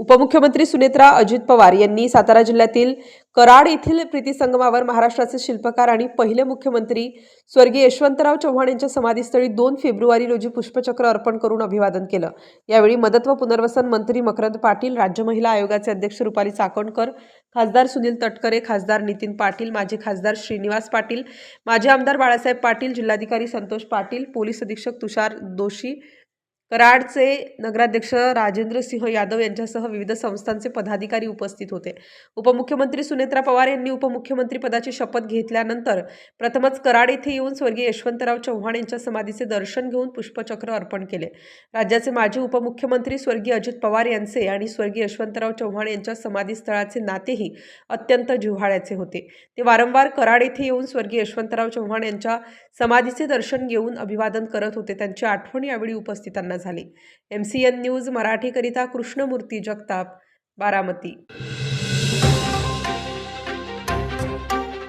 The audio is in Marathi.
उपमुख्यमंत्री सुनेत्रा अजित पवार यांनी सातारा जिल्ह्यातील कराड येथील प्रीतीसंगमावर महाराष्ट्राचे शिल्पकार आणि पहिले मुख्यमंत्री स्वर्गीय यशवंतराव चव्हाण यांच्या समाधीस्थळी दोन फेब्रुवारी रोजी पुष्पचक्र अर्पण करून अभिवादन केलं. यावेळी मदत व पुनर्वसन मंत्री मकरंद पाटील राज्य महिला आयोगाचे अध्यक्ष रुपाली चाकणकर खासदार सुनील तटकरे खासदार नितीन पाटील माजी खासदार श्रीनिवास पाटील माजी आमदार बाळासाहेब पाटील जिल्हाधिकारी संतोष पाटील पोलीस अधीक्षक तुषार दोशी कराडचे नगराध्यक्ष राजेंद्र सिंह यादव यांच्यासह विविध संस्थांचे पदाधिकारी उपस्थित होते. उपमुख्यमंत्री सुनेत्रा पवार यांनी उपमुख्यमंत्री पदाची शपथ घेतल्यानंतर प्रथमच कराड येथे येऊन स्वर्गीय यशवंतराव चव्हाण यांच्या समाधीचे दर्शन घेऊन पुष्पचक्र अर्पण केले. राज्याचे माजी उपमुख्यमंत्री स्वर्गीय अजित पवार यांचे आणि स्वर्गीय यशवंतराव चव्हाण यांच्या समाधीस्थळाचे नातेही अत्यंत जिव्हाळ्याचे होते. ते वारंवार कराड येथे येऊन स्वर्गीय यशवंतराव चव्हाण यांच्या समाधीचे दर्शन घेऊन अभिवादन करत होते. त्यांची आठवण यावेळी उपस्थितांना झाली. एम सी एन न्यूज मराठीकरिता कृष्णमूर्ती जगताप बारामती.